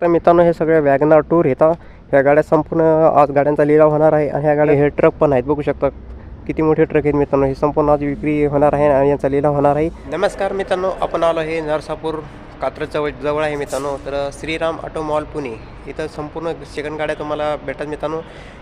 तर मित्रांनो हे सगळे वॅगनार टूर येतात ह्या गाड्या संपूर्ण आज गाड्यांचा लिलाव होणार आहे आणि ह्या गाड्या हे ट्रक पण आहेत. बघू शकता किती मोठे ट्रक आहेत मित्रांनो. हे संपूर्ण आज विक्री होणार आहे आणि यांचा लिलाव होणार आहे. नमस्कार मित्रांनो आपण आलो हे नरसापूर कात्रजवळ जवळ जवळ आहे मित्रांनो. तर श्रीराम ऑटो मॉल पुणे. इथं संपूर्ण सेकंड गाड्या तुम्हाला भेटतात मित्रांनो.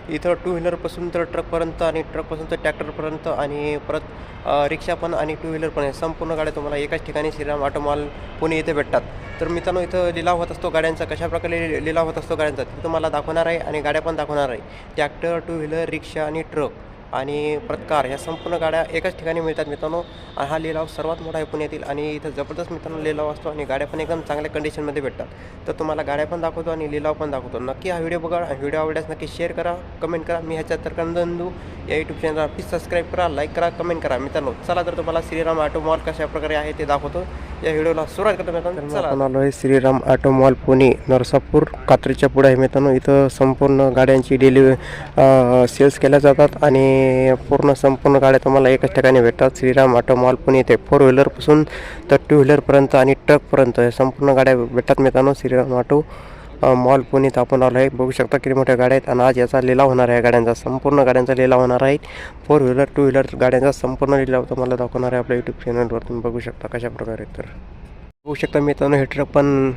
इथं टू व्हीलरपासून तर ट्रकपर्यंत आणि ट्रकपासून तर ट्रॅक्टरपर्यंत आणि परत रिक्षा पण आणि टू व्हीलर पण आहे. संपूर्ण गाड्या तुम्हाला एकाच ठिकाणी श्रीराम ऑटो मॉल पुणे इथे भेटतात. तर मित्रांनो इथं लिलाव होत असतो गाड्यांचा. कशाप्रकारे लि- लिलाव होत असतो गाड्यांचा ते तुम्हाला दाखवणार आहे आणि गाड्या पण दाखवणार आहे. ट्रॅक्टर टू व्हीलर रिक्षा आणि ट्रक आणि प्रतकार ह्या संपूर्ण गाड्या एकाच ठिकाणी मिळतात मित्रांनो. आणि हा लिलाव सर्वात मोठा आहे पुण्यातील आणि इथं जबरदस्त मित्रांनो लिलाव असतो आणि गाड्या पण एकदम चांगल्या कंडिशनमध्ये भेटतात. तर तुम्हाला गाड्या पण दाखवतो आणि लिलाव पण दाखवतो. नक्की हा व्हिडिओ बघा व्हिडिओ आवडल्यास नक्की शेअर करा कमेंट करा. मी ह्याच्यात तर कंदंदू या यूट्यूब चॅनलला प्लीज सबस्क्राईब करा लाईक करा कमेंट करा. मित्रांनो चला तर तुम्हाला श्रीराम ऑटो मॉल कशा प्रकारे आहे ते दाखवतो. या व्हिडिओला सुरुवात करतो मित्रांनो. चला. आपण आलो आहे श्रीराम ऑटो मॉल पुणे नरसापूर कात्रीच्या पुढे आहे मित्रांनो. इथं संपूर्ण गाड्यांची डिलिव्हरी सेल्स केल्या जातात आणि पूर्ण संपूर्ण गाड्या तुम्हाला एकाच ठिकाणी भेटतात. श्रीराम ऑटो मॉल पुणे इथे फोर व्हीलरपासून तर टू व्हीलरपर्यंत आणि ट्रकपर्यंत या संपूर्ण गाड्या भेटतात मित्रांनो. श्रीराम ऑटो मॉल पुणेत आपण आलो आहे. बघू शकता किती मोठ्या गाड्या आहेत आणि आज याचा लिलाव होणार आहे गाड्यांचा. संपूर्ण गाड्यांचा लिलाव होणार आहे. फोर व्हीलर टू व्हीलर गाड्यांचा संपूर्ण लिलाव तुम्हाला दाखवणार आहे आपल्या यूट्यूब चॅनलवर तुम्ही बघू शकता कशा प्रकारे तर. बघू शकता मित्रांनो हे ट्रक पण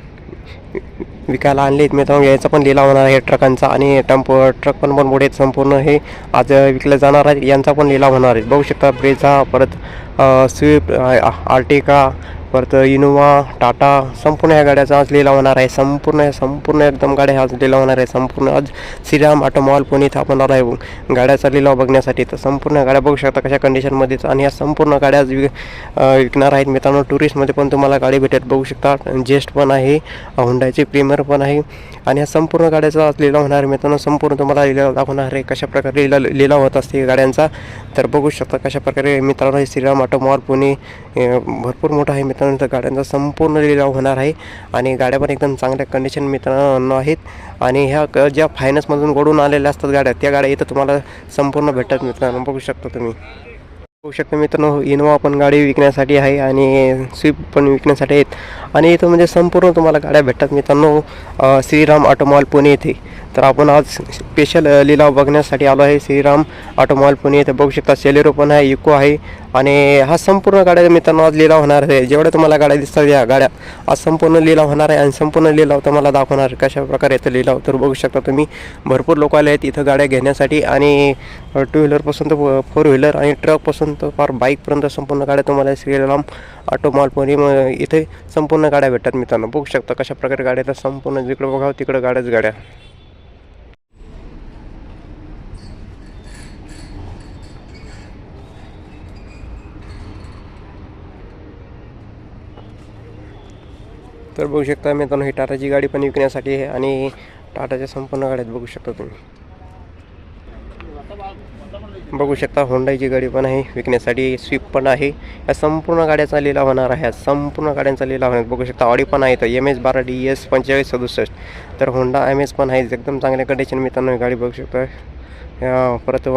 विकायला आणले आहेत. तर यायचा पण लिलाव होणार आहे ट्रकांचा आणि टेम्पो ट्रक पण पण मोठे आहेत. संपूर्ण हे आज विकले जाणार आहेत यांचा पण लिलाव होणार आहे. बघू शकता ब्रेझा परत स्विफ्ट आर्टिका परत इनोवा टाटा संपूर्ण ह्या गाड्याचा आज लिलाव होणार आहे. संपूर्ण संपूर्ण एकदम गाड्या आज लिलाव होणार आहे. संपूर्ण आज श्रीराम ऑटो मॉल पुणे इथं आपण आलो आहे. गाड्याचा लिलाव बघण्यासाठी तर संपूर्ण गाड्या बघू शकता कशा कंडिशनमध्येच आणि या संपूर्ण गाड्या आज विक विकणार आहेत मित्रांनो. टुरिस्टमध्ये पण तुम्हाला गाडी भेटत बघू शकता. जेस्ट पण आहे हुंडाची प्रीमियर पण आहे. आणि या संपूर्ण गाड्याचा आज लिलाव होणार आहे मित्रांनो. संपूर्ण तुम्हाला लिलाव दाखवणार आहे कशा प्रकारे लिला लिलाव होत असते गाड्यांचा. तर बघू शकता कशा प्रकारे मित्रांनो श्रीराम ऑटो मॉल पुणे भरपूर मोठा आहे मित्रांनो तर गाड्यांचा संपूर्ण लिलाव होणार आहे आणि गाड्या पण एकदम चांगल्या कंडिशन मित्रांनो आहेत. आणि ह्या क ज्या फायनान्समधून गोडून आलेल्या असतात गाड्या त्या गाड्या इथं तुम्हाला संपूर्ण भेटतात मित्रांनो. बघू शकता तुम्ही. बघू शकता मित्रांनो इनोवा पण गाडी विकण्यासाठी आहे आणि स्विफ्ट पण विकण्यासाठी आहेत. आणि इथं म्हणजे संपूर्ण तुम्हाला गाड्या भेटतात मित्रांनो. श्रीराम ऑटोमॉल पुणे येथे. तर आपण आज स्पेशल लिलाव बघण्यासाठी आलो आहे. श्रीराम ऑटोमॉल पुणे इथं बघू शकता. सेलेरो पण आहे इको आहे. आणि हा संपूर्ण गाड्या मित्रांनो आज लिलाव होणार आहे. जेवढ्या तुम्हाला गाड्या दिसतात या गाड्या आज संपूर्ण लिलाव होणार आहे आणि संपूर्ण लिलाव तुम्हाला दाखवणार आहे. कशा प्रकारे इथं लिलाव तर बघू शकता तुम्ही. भरपूर लोक आले आहेत इथं गाड्या घेण्यासाठी आणि टू व्हीलरपासून तर फोर व्हीलर आणि ट्रकपासून तर फार बाईकपर्यंत संपूर्ण गाड्या तुम्हाला श्रीराम ऑटोमॉल पुणे इथे संपूर्ण गाड्या भेटतात मित्रांनो. बघू शकता कशा प्रकारे गाड्या तर संपूर्ण जिकडं बघावं तिकडं गाड्याच गाड्या. तर बघू शकता मित्रांनो ही टाटाची गाडी पण विकण्यासाठी आहे आणि टाटाच्या संपूर्ण गाड्यात बघू शकता तुम्ही. बघू शकता होंडाईची गाडी पण आहे विकण्यासाठी स्विफ्ट पण आहे. या संपूर्ण गाड्याचा लिलाव होणार आहे. संपूर्ण गाड्यांचा लिलाव होणार. बघू शकता ऑडी पण आहे तर एम एस बारा डी एस पंचेचाळीस सदुसष्ट. तर होंडा एम एस पण आहे एकदम चांगल्या कंडिशन मित्रांनो ही गाडी बघू शकता. परत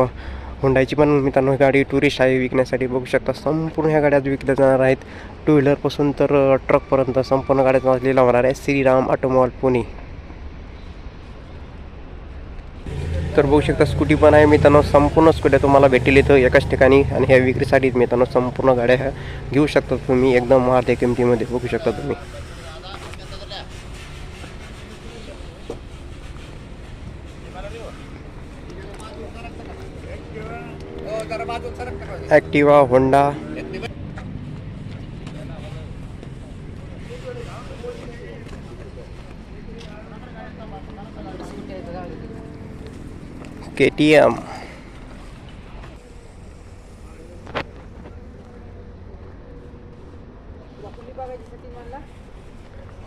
होंडाची पण मित्रांनो ही गाडी टुरिस्ट आहे विकण्यासाठी बघू शकता. संपूर्ण ह्या गाड्या विकल्या जाणार आहेत. टू व्हीलरपासून तर ट्रकपर्यंत संपूर्ण गाड्यात लिलाव होणार आहे. श्रीराम ऑटोमॉल पुणे. तर बघू शकता स्कूटी पण आहे मित्रांनो. संपूर्ण स्कूट्या तुम्हाला भेटेल इथं एकाच ठिकाणी. आणि ह्या विक्रीसाठीच मित्रांनो संपूर्ण गाड्या ह्या घेऊ शकता तुम्ही. एकदम महागड्या किमतीमध्ये बघू शकता तुम्ही. Activa Honda. K T M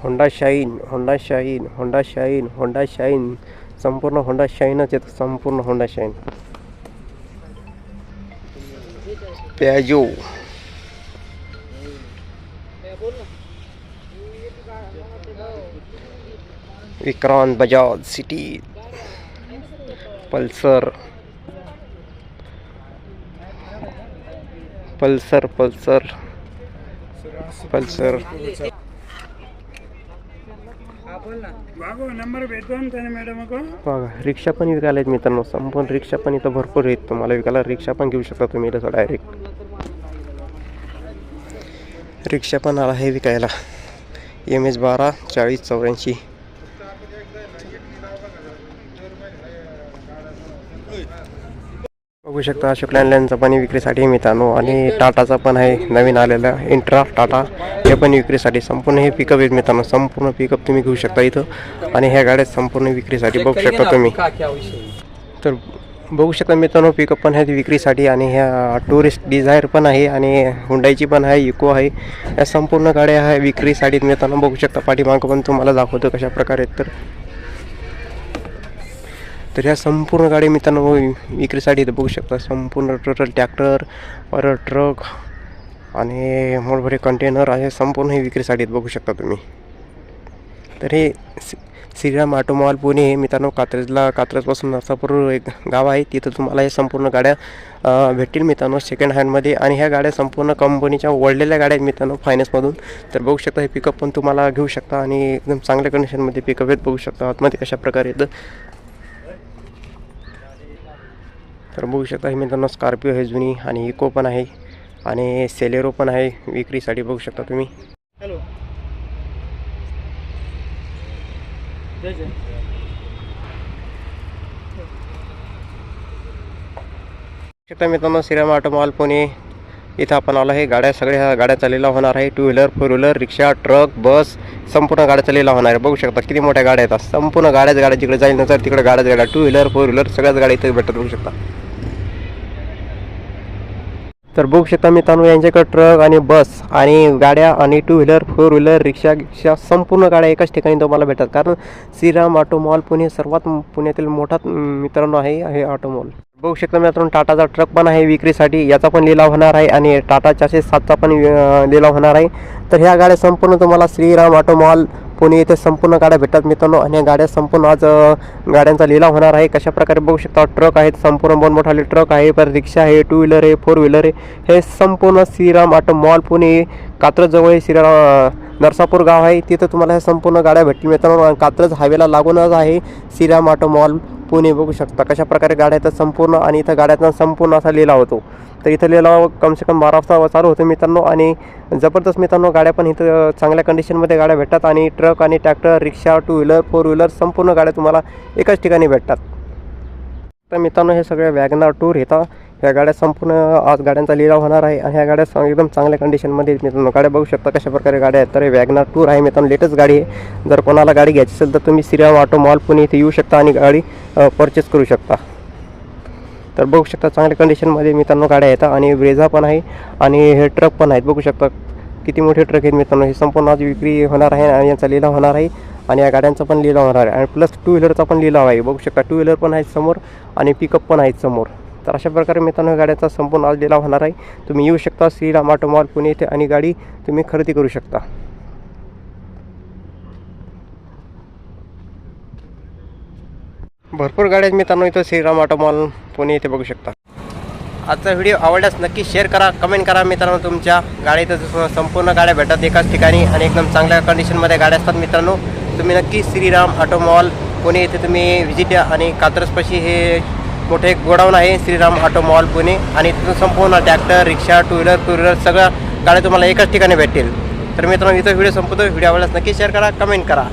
Honda Shine Honda Shine Honda Shine Honda Shine. संपूर्ण होंडा शाईनच येतं संपूर्ण Honda Shine. Piaggio Vikrant Bajaj city Pulsar. Pulsar Pulsar. Pulsar. बघा रिक्षा पण विकायला आहेत मित्रांनो. संपूर्ण रिक्षा पण इथं भरपूर आहेत. तुम्हाला विकायला रिक्षा पण घेऊ शकता तुम्ही इथं डायरेक्ट रिक्षा पण आला आहे विकायला. एम एच बारा चाळीस चौऱ्याऐंशी. बघू शकता अशोक लँडलाईनचा पण विक्रीसाठी मित्रांनो. आणि टाटाचा पण आहे नवीन आलेला इंट्रा टाटा. हे पण विक्रीसाठी संपूर्ण हे पिकअप आहेत मित्रांनो. संपूर्ण पिकअप तुम्ही घेऊ शकता इथं. आणि ह्या गाड्या संपूर्ण विक्रीसाठी बघू शकता तुम्ही. तर बघू शकता मित्रांनो पिकअप पण आहेत विक्रीसाठी आणि ह्या टुरिस्ट डिझायर पण आहे आणि हुंडाईची पण आहे इको आहे. या संपूर्ण गाड्या आहे विक्रीसाठी मित्रांनो बघू शकता. पाठीमागं पण तुम्हाला दाखवतो कशा प्रकारे तर. तर ह्या संपूर्ण गाडी मित्रांनो विक्रीसाठी इथं बघू शकता. संपूर्ण टोटल ट्रॅक्टर परत ट्रक आणि मोठमोठे कंटेनर आहे. संपूर्ण हे विक्रीसाठी बघू शकता तुम्ही. तर हे श्रीराम ऑटोमॉल पुणे हे मित्रांनो कात्रजला कात्रजपासून नरसापूर एक गाव आहे. तिथं तुम्हाला हे संपूर्ण गाड्या भेटतील मित्रांनो सेकंड हँडमध्ये आणि ह्या गाड्या संपूर्ण कंपनीच्या वळलेल्या गाड्या आहेत मित्रांनो फायनान्समधून तर बघू शकता हे पिकअप पण तुम्हाला घेऊ शकता आणि एकदम चांगल्या कंडिशनमध्ये पिकअप आहेत. बघू शकता आतमध्ये कशा प्रकारे येतं. तर बघू शकता हे मित्रांनो स्कॉर्पिओ आहे जुनी आणि इको पण आहे. आणि सेलेरो पण आहे. विक्रीसाठी बघू शकता तुम्ही. हॅलो शकता मित्रांनो श्रीराम ऑटो मॉल पुणे इथं आपण आलो आहे. गाड्या सगळ्या गाड्या चाललेल्या होणार आहे. टू व्हीलर फोर व्हीलर रिक्षा ट्रक बस संपूर्ण गाड्या चाललेल्या होणार आहे. बघू शकता किती मोठ्या गाड्या आहेत. संपूर्ण गाड्याच गाड्या जिकडे जाईल नंतर तिकडे गाड्याच गाड्या. टू व्हीलर फोर व्हीलर सगळ्याच गाड्या इथे भेटत बघू शकता. तर बघू शकता मित्रांनो यांच्याकडे ट्रक आणि बस आणि गाड्या आणि टू व्हीलर फोर व्हीलर रिक्षा रिक्षा संपूर्ण गाड्या एकाच ठिकाणी तुम्हाला भेटतात. कारण श्रीराम ऑटो मॉल पुणे सर्वात पुण्यातील मोठा मित्रांनो आहे हे ऑटो मॉल बघू शकता मित्रांनो टाटाचा ट्रक पण आहे विक्रीसाठी. याचा पण लिलाव होणार आहे आणि टाटा चारशे सातचा पण लिलाव होणार आहे. तर ह्या गाड्या संपूर्ण तुम्हाला श्रीराम ऑटो मॉल पुणे येथे संपूर्ण गाड्या भेटतात मित्रांनो. आणि या गाड्या संपूर्ण आज गाड्यांचा लिलाव होणार आहे. कशा प्रकारे बघू शकता ट्रक आहेत. संपूर्ण मोठमोठाले ट्रक आहे. पर रिक्षा आहे टू व्हीलर आहे फोर व्हीलर आहे. हे संपूर्ण श्रीराम ऑटो मॉल पुणे कात्रजवळ हे श्रीराम नरसापूर गाव आहे. तिथं तुम्हाला ह्या संपूर्ण गाड्या भेटतील मित्रांनो. कात्रज हायवेला लागूनच आहे श्रीराम ऑटो मॉल पुणे. बघू शकता कशा प्रकारे गाड्या येतात संपूर्ण. आणि इथं गाड्याचा संपूर्ण असा लिलाव होतो. तर इथं लिलाव कमसे कम बारा वाजता चालू होते मित्रांनो. आणि जबरदस्त मित्रांनो गाड्या पण इथं चांगल्या कंडिशनमध्ये गाड्या भेटतात. आणि ट्रक आणि ट्रॅक्टर रिक्षा टू व्हीलर फोर व्हीलर संपूर्ण गाड्या तुम्हाला एकाच ठिकाणी भेटतात. तर मित्रांनो हे सगळे वॅगनार टूर येतात ह्या गाड्या संपूर्ण आज गाड्यांचा लिलाव होणार आहे. आणि ह्या गाड्या एकदम चांगल्या कंडिशनमध्ये मित्रांनो गाड्या बघू शकता कशा प्रकारे गाड्या आहेत. तर हे वॅगनार टूर आहे मित्रांनो लेटेस्ट गाडी आहे. जर कोणाला गाडी घ्यायची असेल तर तुम्ही श्रीराम ऑटो मॉल पुणे इथे येऊ शकता आणि गाडी परचेस करू शकता. तर बघू शकता चांगल्या कंडिशनमध्ये मित्रांनो गाड्या येतात आणि ब्रेझा पण आहे आणि हे ट्रक पण आहेत. बघू शकता किती मोठे ट्रक आहेत मित्रांनो. हे संपूर्ण आज विक्री होणार आहे आणि यांचा लिलाव होणार आहे आणि या गाड्यांचा पण लिलाव होणार आहे. आणि प्लस टू व्हीलरचा पण लिलाव आहे. बघू शकता टू व्हीलर पण आहेत समोर आणि पिकअप पण आहेत समोर. तर अशा प्रकारे मित्रांनो गाड्यांचा संपूर्ण आज लिलाव होणार आहे. तुम्ही येऊ शकता श्रीराम ऑटोमॉल पुणे येथे आणि गाडी तुम्ही खरेदी करू शकता. भरपूर गाड्या आहेत मित्रांनो इथं श्रीराम ऑटो मॉल पुणे इथे बघू शकता. आजचा व्हिडिओ आवडल्यास नक्की शेअर करा कमेंट करा मित्रांनो तुमच्या गाडीत संपूर्ण गाड्या भेटतात एकाच ठिकाणी आणि एकदम चांगल्या कंडिशनमध्ये गाड्या असतात मित्रांनो तुम्ही नक्की श्रीराम ऑटो मॉल पुणे येथे तुम्ही व्हिजिट द्या आणि कात्रसपाशी हे मोठे एक गोडाऊन आहे श्रीराम ऑटो मॉल पुणे आणि तिथून संपूर्ण ट्रॅक्टर रिक्षा टू व्हीलर टू व्हीलर सगळ्या गाड्या तुम्हाला एकाच ठिकाणी भेटतील. तर मित्रांनो इथं व्हिडिओ संपतो. व्हिडिओ आवडल्यास नक्की शेअर करा कमेंट करा.